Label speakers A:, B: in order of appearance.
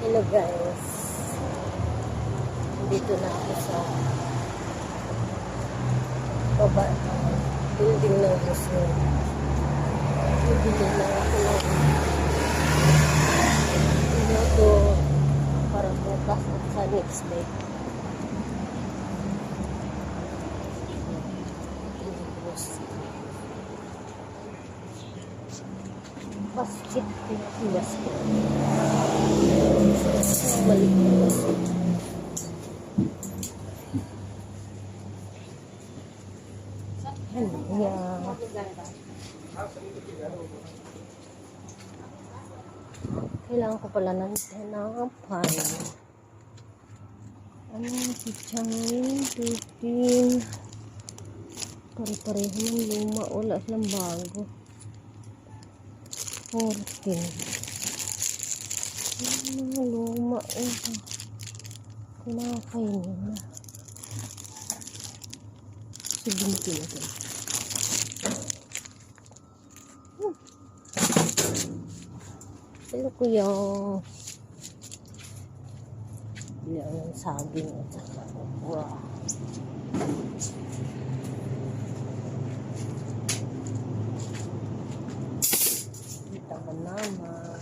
A: Hello guys. Dito na ako sa baba building ng museum. Bibili lang ako ng ito para bukas at sa next day. Basket. Basket. Balik. Ano yan? Kailangan ko pala ng tinapay. Ano si Changin, Pipin. Pare-pareho ng luma. Wala silang bago. 14. Ano luma ito? Kinakainin na. 17 ito. Ano ko yung yung saging at saka wow. Kita ba naman?